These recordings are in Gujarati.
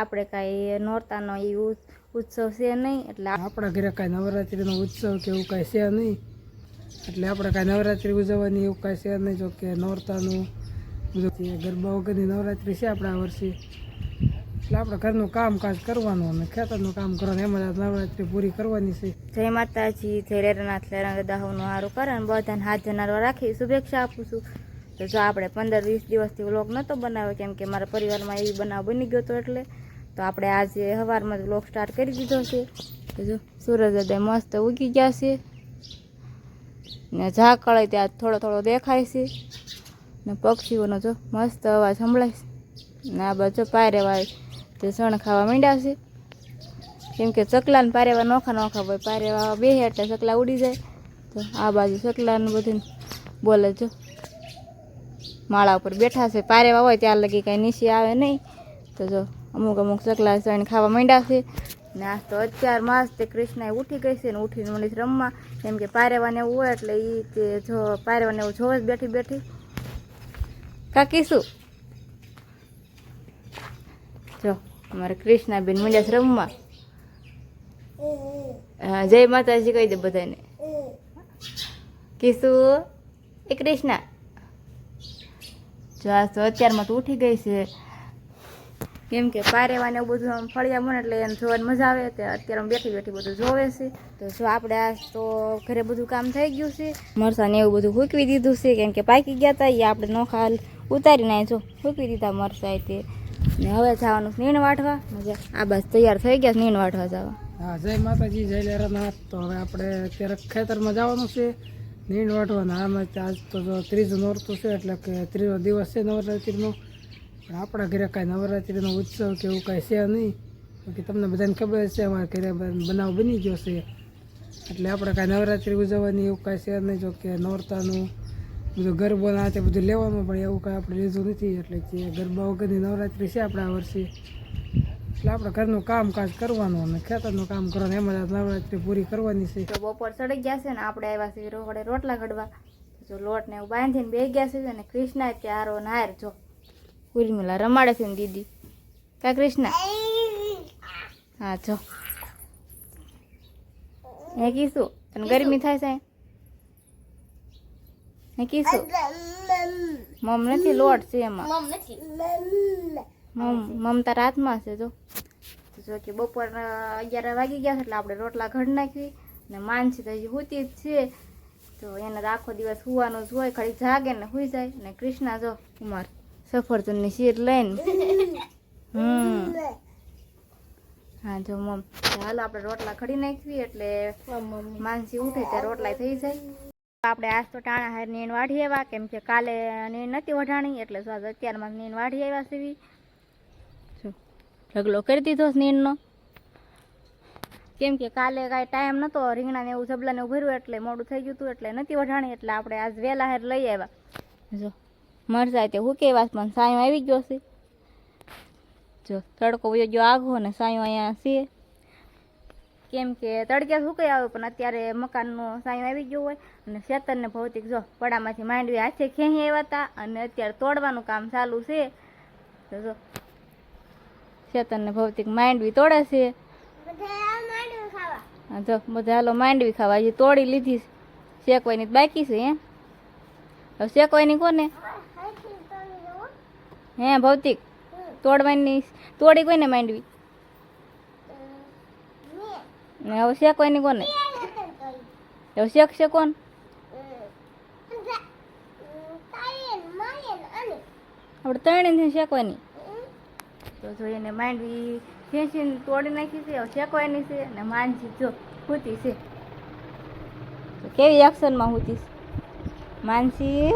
આપણે કાંઈ નોરતાનો એ ઉત્સવ છે નહીં એટલે આપણા ઘરે કાંઈ નવરાત્રિનો ઉત્સવ કે એવું કાંઈ છે નહીં એટલે આપણે કાંઈ નવરાત્રિ ઉજવવાની એવું કાંઈ છે નહીં જો કે નોરતાનું બધું ગરબા વગરની નવરાત્રિ છે આપણા વર્ષે. એટલે આપણે ઘરનું કામકાજ કરવાનું અને ખેતરનું કામ કરવાનું એમાં નવરાત્રિ પૂરી કરવાની છે. જય માતાજી જય રેરનાથ લેરંગ દાહોનું સારું કરે અને બધાને હાથ જનારવા રાખી શુભેચ્છા આપું છું. તો જો આપણે પંદર વીસ દિવસથી વ્લોગ નહોતો બનાવ્યો કેમ કે મારા પરિવારમાં એવી બનાવ બની ગયો હતો એટલે તો આપણે આજે સવારમાં વ્લોગ સ્ટાર્ટ કરી દીધો છે. જો સૂરજોદય મસ્ત ઉગી ગયા છે. ને ઝાકળ ત્યાં થોડો થોડો દેખાય છે. ને પક્ષીઓનો જો મસ્ત અવાજ સંભળાય છે. ને આ બાજુ પાયરેવાય તે સણ ખાવા માંડ્યા છે. કેમ કે ચકલાને પારેવા નોખા નોખા હોય પારેવા બે એટલે ચકલા ઉડી જાય. તો આ બાજુ ચકલાને બધું બોલે જો. માળા ઉપર બેઠા છે પારેવા હોય ત્યાં લગી કાંઈ નીચે આવે નહીં. તો જો અમુક અમુક ચકલા સણ ખાવા માંડ્યા છે. ને આજ તો અત્યાર માસ તે કૃષ્ણ ઉઠી ગઈ છે ને ઉઠીને મને રમવા. કેમ કે પારેવાને એવું હોય એટલે એ તે જો પારેવાને એવું જોવે જ બેઠી બેઠી. કાકી શું? જો, અમારે કૃષ્ણાબેન મળ્યા છે રમવા. જય માતાજી કહી દે બધાને. કીશું એ કૃષ્ણા. જો, આ તો અત્યારમાં તો ઉઠી ગઈ છે. કેમ કે પારેવાને એવું બધું આમ ફળિયા મને એટલે એને જોવાની મજા આવે તે અત્યારે બેઠી બેઠી બધું જોવે છે. તો જો આપણે આ તો ઘરે બધું કામ થઈ ગયું છે. મરસાને એવું બધું હૂકવી દીધું છે, કેમ કે પાકી ગયા હતા એ આપણે નોખા ઉતારીને જો, હૂકવી દીધા મરસા તે. ને હવે જવાનું નીણ વાટવા મજા, આ બસ તૈયાર થઈ ગયા નીણ વાટવા જવા. હા, જય માતાજી, જય લેરાનાથ. તો હવે આપણે અત્યારે ખેતરમાં જવાનું છે નીંદ વાટવાના આમાં આજ તો ત્રીજું નોરતું છે, એટલે કે ત્રીજો દિવસ છે નવરાત્રિનો. પણ આપણા ઘરે કાંઈ નવરાત્રિનો ઉત્સવ કે એવું કાંઈ છે નહીં. કે તમને બધાને ખબર છે, અમારા ઘરે બનાવ બની ગયો છે. એટલે આપણે કાંઈ નવરાત્રિ ઉજવવાની એવું કાંઈ છે નહીં, જો કે નોરતાનું બધું ગરબો ના તે બધું લેવાનું પણ એવું કાંઈ આપણે લીધું નથી. એટલે જે ગરબા વગરની નવરાત્રિ છે આપણા વર્ષે. એટલે આપણે ઘરનું કામકાજ કરવાનું અને ખેતરનું કામ કરવાનું, એમ જ નવરાત્રિ પૂરી કરવાની છે. તો બપોર ચડી ગયા છે ને, આપણે આવ્યા છીએ રોકડે રોટલા ઘડવા. જો લોટ ને એવું બાંધીને બે ગયા છે અને કૃષ્ણા ત્યારો નાયર જો. ઉર્મિલા રમાડે છે દીદી. કા કૃષ્ણ? હા જો. હે કીશું તને ગરમી થાય છે હે કીશું મમ નથી લોટ છે એમાં. મમ મમતા રાતમાં છે જો. જો કે બપોર અગિયાર વાગી ગયા છે એટલે આપણે રોટલા ઘડ નાખી ને માનસી તો હજી હુતી જ છે. તો એને આખો દિવસ સુવાનું જ હોય ખડી જાગે ને સુઈ જાય. ને કૃષ્ણા જો કુમાર સફરજનની શીર લઈને હમ હા જો મમ હાલો આપણે રોટલા ખડી નાખવી એટલે માનસી ઉઠે ત્યારે રોટલા થઈ જાય આપણે આજ તો ટાણા હાર નીણ વાઢી આવ્યા કેમ કે કાલે નીણ નથી વઢાણી એટલે સ્વાદ અત્યારમાં નીણ વાઢી આવ્યા સીવી ઢગલો કરી દીધો છે કેમ કે કાલે કાંઈ ટાઈમ નહોતો રીંગણાને એવું જબલાને એવું એટલે મોડું થઈ ગયું હતું એટલે નથી વઢાણી એટલે આપણે આજ વહેલા હેર લઈ આવ્યા જો મરચાં તે હુકેવા છે પણ સાયો આવી ગયો છે. જો તડકો જો આઘો ને સાયો અહીંયા છે. કેમ કે તડકે સુકાઈ આવે? પણ અત્યારે મકાનનું સાયું આવી ગયું હોય. અને શેતરને ભૌતિક જો પડામાંથી માંડવી હાથે ખેંચી આવ્યા હતા. અને અત્યારે તોડવાનું કામ ચાલુ છે. તો જો શેતરને ભૌતિક માંડવી તોડે છે. જો બધા હાલો માંડવી ખાવા હજી તોડી લીધી. શેકવાની બાકી છે, હે? હવે શેકવાની કોને? હે, ભૌતિક. તોડવાની તોડી કોઈને માંડવી? હવે કોઈની કોને? હવે છે કોણ? આપણે ત્રણેયને શેકવાની તો જો એને માંડવી, ખેંચીને તોડી નાખી છે, હવે શેકવાની છે? અને માનસી જો હૂતી છે. કેવી એક્શનમાં હૂતી છે? માનસી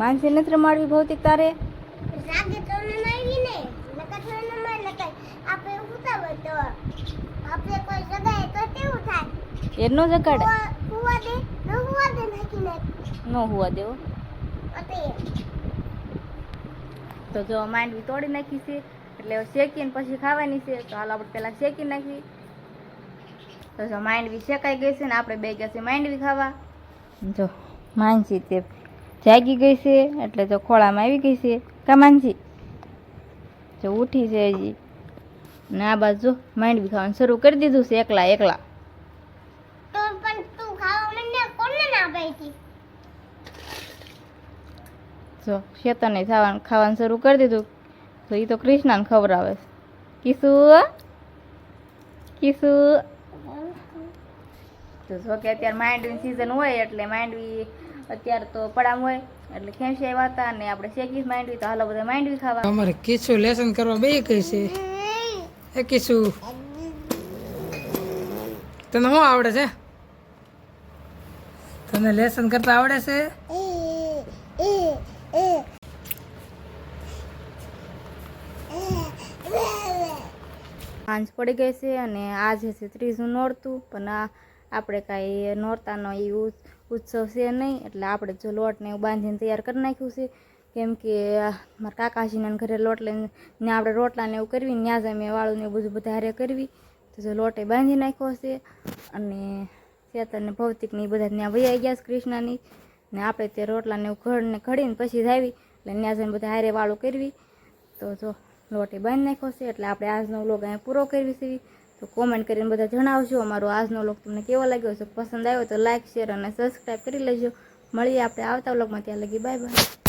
માનસી નથી રમાડવી ભૌતિક તારે? એ નો જગાડે. નો હોવા દેવો. તો જો માંડવી તોડી નાખી છે એટલે શેકીને પછી ખાવાની છે તો હાલ આપણે પહેલાં શેકી નાખી. તો જો માંડવી શેકાઈ ગઈ છે ને આપણે બે ગયા છે માંડવી ખાવા. જો માનસી તે જાગી ગઈ છે એટલે જો ખોળામાં આવી ગઈ છે. કામાનજી જો ઉઠી છે હજી. ને આ બાજુ માંડ બી ખાવાનું શરૂ કરી દીધું છે એકલા એકલા. તો તું જો શેતને ખાવાનું ખાવાનું શરૂ કરી દીધું. તો એ તો કૃષ્ણાને ખવડાવે છે કિસુ? કિસુ? તો જો કે અત્યારે માંડવીની સિઝન હોય એટલે માંડવી અત્યારે તો પડામ હોય એટલે ખેંચી આવ્યા હતા અને આપણે શેકીશ માંડવી તો હાલો બધા માંડવી ખાવા. અમારે કીચું લેસન કરવા બે કઈ છે. એ કીચું. તને શું આવડે છે? તને લેસન કરતા આવડે છે? સાંજ પડી ગઈ છે અને આજે છે ત્રીજું નોરતું પણ આ આપણે કાંઈ નોરતાનો એ ઉત- ઉત્સવ છે નહીં, એટલે આપણે જો લોટને એવું બાંધીને તૈયાર કરી નાખ્યું છે. કેમ કે મારા કાકાજીના ઘરે લોટ લઈને, ને આપણે રોટલાને એવું કરવી ત્યાં જ અમે વાળું ને બધું હારે કરવી. તો જો લોટે બાંધી નાખ્યો છે અને ચેતનને ભૌતિકને એ બધા ત્યાં વૈયા ગયા છે કૃષ્ણની. ને આપણે તે રોટલાને એવું ઘડને ઘડીને પછી જ આવી, એટલે ત્યાં જઈને બધા હારે વાળું કરવી. તો જો લોટે બાંધી નાખ્યો છે, એટલે આપણે આજનો વ્લોગ અહીંયા પૂરો કરવી છે. તો કોમેન્ટ કરીને બધા જણાવજો. અમારો આજનો વ્લોગ તમને કેવો લાગ્યો છે પસંદ આવ્યો તો લાઇક શેર અને સબસ્ક્રાઈબ કરી લેજો. મળીએ આપણે આવતા વ્લોગમાં ત્યાં લગી બાય બાય